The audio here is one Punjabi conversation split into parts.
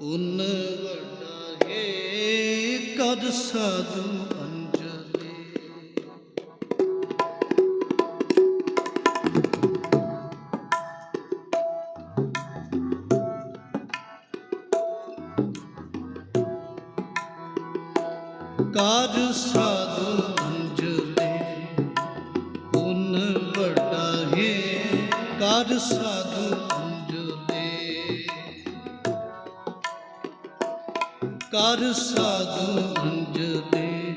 ਪੁੰਨ ਵੱਡਾ ਹੈ ਕਦ ਸਾਧੂ ਅੰਜਲੀ। ਕਾਜ ਸਾਧੂ ਅੰਜਲੀ ਪੁੰਨ ਵੱਡਾ ਹੈ ਕਾਜ ਸਾਧੂ ਕਰ ਸਾਧੂ ਅੰਜਲੀ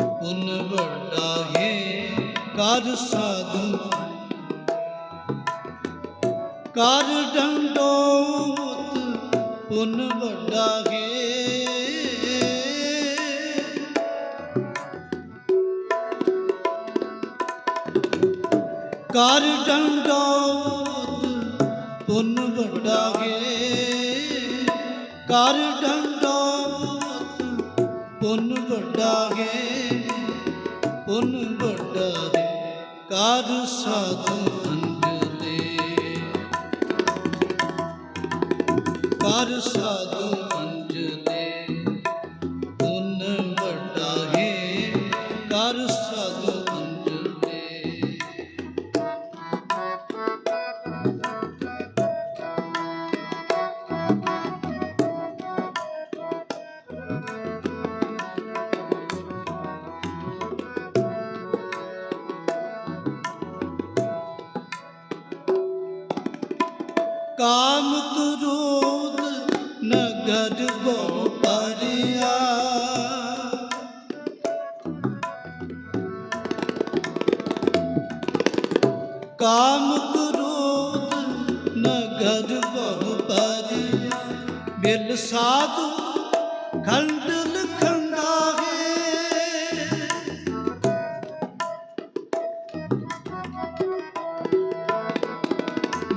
ਪੁੰਨ ਵੱਡਾ ਹੈ ਕਰ ਸਾਧੂ। ਕਰ ਡੰਡੋਤ ਪੁੰਨ ਵੱਡਾ ਹੈ ਕਰ ਡੰਡੋਤ ਪੁੰਨ ਵੱਡਾ ਹੈ ਕਰ ਡੰਡੋਤ ਪੁੰਨ ਵੱਡਾ ਹੈ ਪੁੰਨ ਵੱਡਾ ਹੈ ਕਰ ਸਾਧੂ ਅੰਜਲੀ। ਕਰ ਸਾਧੂ ਕਾਮ ਕ੍ਰੋਧ ਨਗਰ ਬਹੁ ਪਰਿਆ। ਕਾਮ ਕ੍ਰੋਧ ਨਗਰ ਬਹੁ ਪਰਿਆ। ਬਿਲ ਸਾਧੂ ਖੰਡ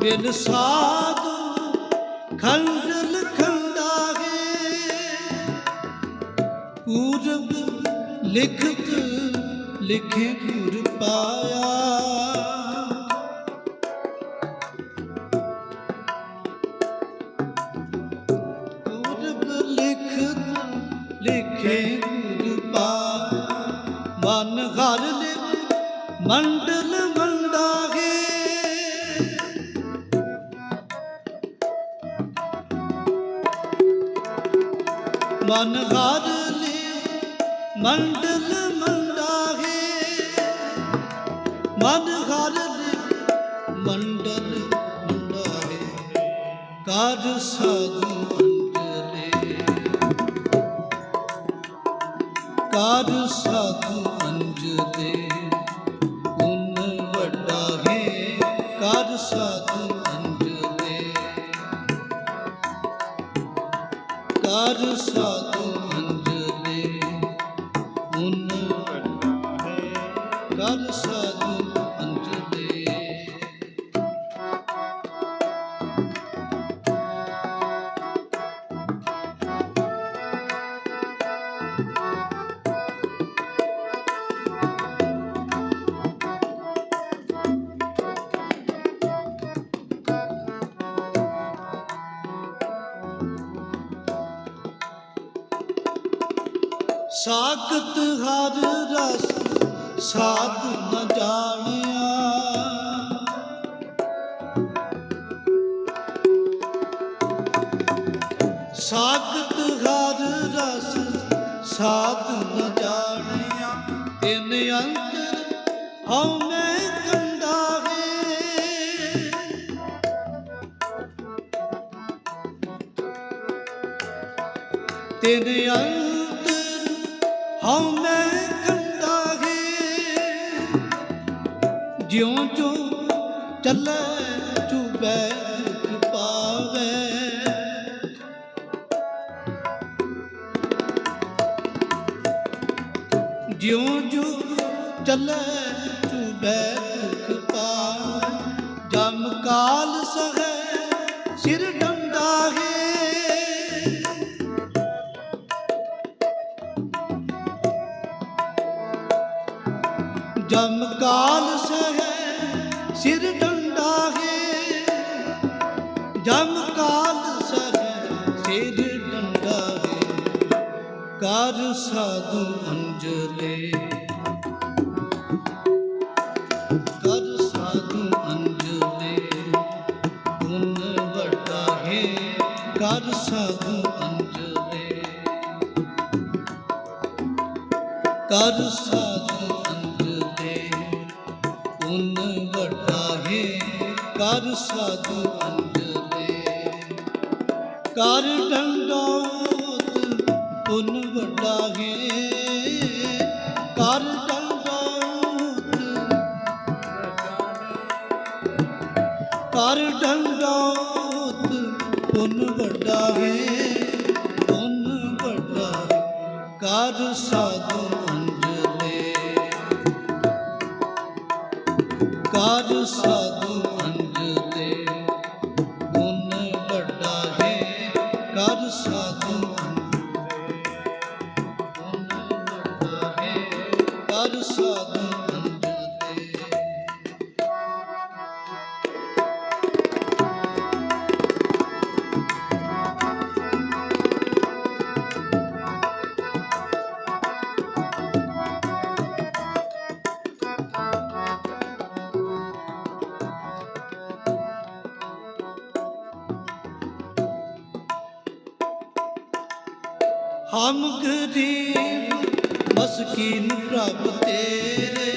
ਬਿਨ ਸਾਧੂ ਖੰਡ ਲਖੰਡਾ ਹੈ ਪੂਰਬ ਲਿਖਤ ਲਿਖੇ ਗੁਰ ਪਾਇਆ। ਪੂਰਬ ਲਿਖਤ ਲਿਖੇ ਗੁਰ ਪਾਇਆ। ਮਨ ਹਰ ਲਿਖ ਮੰਡਲ ਮੰਡਲ ਮੰਡਾਹੇ। ਮਨ ਹਰ ਲਿ ਮੰਡਲ ਮੰਡਾਹੇ। ਕਾਜ ਸਾਧੂ ਅੰਜਲੇ। ਕਾਜ ਸਾਧੂ ਅੰਜਲੇ। ਪੁੰਨ ਵੱਡਾ ਹੈ ਕਾਜ ਸਾਧੂ ਸਾਖਤ ਹਰ ਰਸ ਸਾਧ ਨ ਜਾਣਿਆ। ਸਾਖਤ ਹਰ ਰਸ ਸਾਧ ਨ ਜਾਣਿਆ। ਤਿੰਨ ਅੰਤਰ ਹਉ ਮੈਂ ਕੰਡਾ ਹੈ ਤਿਨ ਅੰਤਰ ਹਉ ਮੈਂ ਕੰਡਾ ਹੈ ਜਿਉ ਜੋ ਚੱਲੇ ਚੁਬੈ ਦੁਖ ਪਾਵੇ। ਜਿਉ ਜੋ ਚੱਲੇ ਚੁਬੈ ਪਾਵੇ। ਜਮ ਕਾਲ ਸਹੈ ਸਿਰ ਡੰਡਾ ਹੈ ਫੇਰ ਡੰਗਾਵੇ ਕਾਰ ਸਾਧੂ ਅੰਜਲੇ। ਕਾਰ ਸਾਧੂ ਅੰਜਲੇ, ਗੁਣ ਵਟਾ ਸਾਧੂ ਅੰਜਲੇ। ਕਾਰ ਸਾਧੂ ਵਟਾ ਹੈ, ਕਰ ਸਾਧੂ ਕਰ ਡੰਡੋਤ ਪੁੰਨ ਵੱਡਾ ਹੈ। ਕਰ ਡੰਡੋਤ ਕਰ ਡੰਡੋਤ ਪੁੰਨ ਵੱਡਾ ਹੈ। ਪੁੰਨ ਵੱਡਾ ਕਰ ਸਾਧੂ ਅੰਜਲੇ ਕਰ ਸਾਧੂ ਹਮ ਗਰੀਬ ਮਸਕੀਨ ਪ੍ਰਭ ਤੇਰੇ।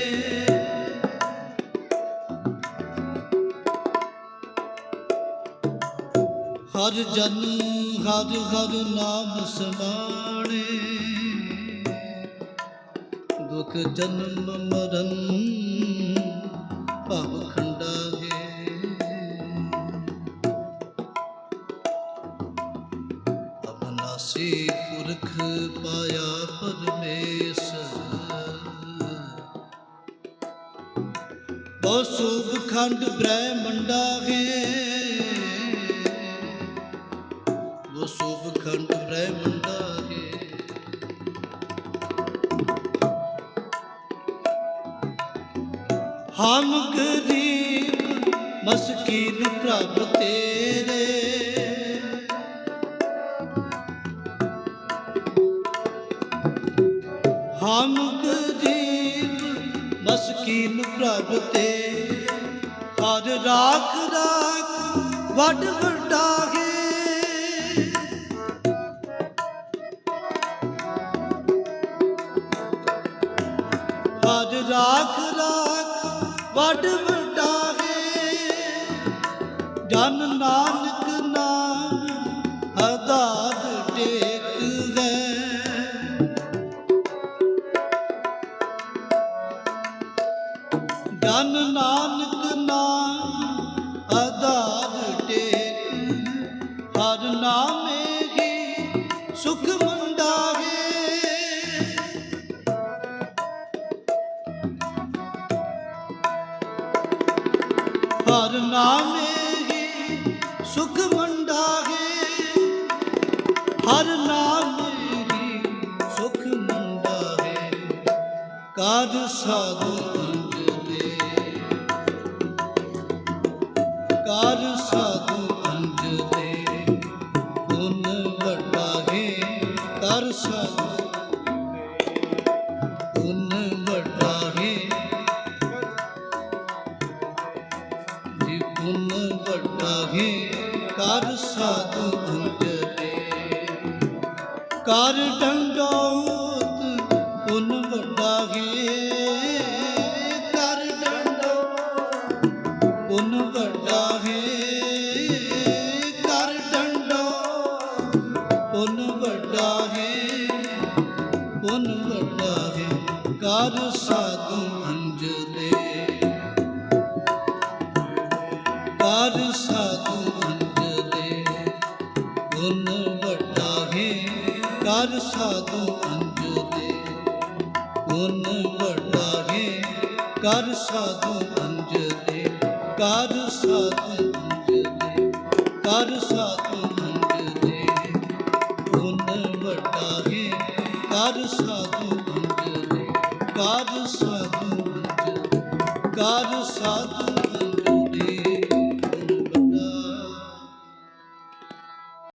ਹਰ ਜਨ ਹਰ ਹਰ ਨਾਮ ਸਮਾਣੇ। ਦੁਖ ਜਨਮ ਮਰਨ ਖੰਡ ਬ੍ਰਹਮੰਡਾ ਹੈ ਬਹੁ ਸੂਭ ਖੰਡ ਬ੍ਰਹਮੰਡਾ ਹੈ ਹਮ ਗਰੀਬ ਮਸਕੀਨ ਪ੍ਰਭ ਤੇਰੇ। ਹਮ ਗਰੀਬ ਮਸਕੀਨ ਪ੍ਰਭ ਤੇਰੇ। ਹਰ ਰਾਖ ਰਾਖ ਵੱਡ ਵੱਡਾ ਹੈ ਰਾਖ ਰਾਖ ਵੱਡ ਵੱਡਾ ਹੈ ਜਨ ਨਾਨਕ ਜਨ ਨਾਨਕ ਨਾਮ ਆਧਾਰ ਟੇਕ, ਹਰ ਨਾਮੇ ਹੀ ਸੁਖ ਮੰਦਾ ਹਰ ਨਾਮੇ ਹੀ ਸੁਖ ਮੰਦਾ ਹਰ ਨਾਮੇ ਹੀ ਸੁਖ ਮੰਦਾ ਕਾਜ ਸਾਧੂ ਵੱਡਾ ਹੈ ਕਰ ਸਾਧੂ ਕਰ ਸਾਧੂ ਅੰਜਲੇ ਗੁਣ ਵੱਡਾ ਹੈ ਕਰ ਸਾਧੂ ਅੰਜਲੇ ਕਰ ਸਾਧੂ ਅੰਜਲੇ ਕਰ ਸਾਧੂ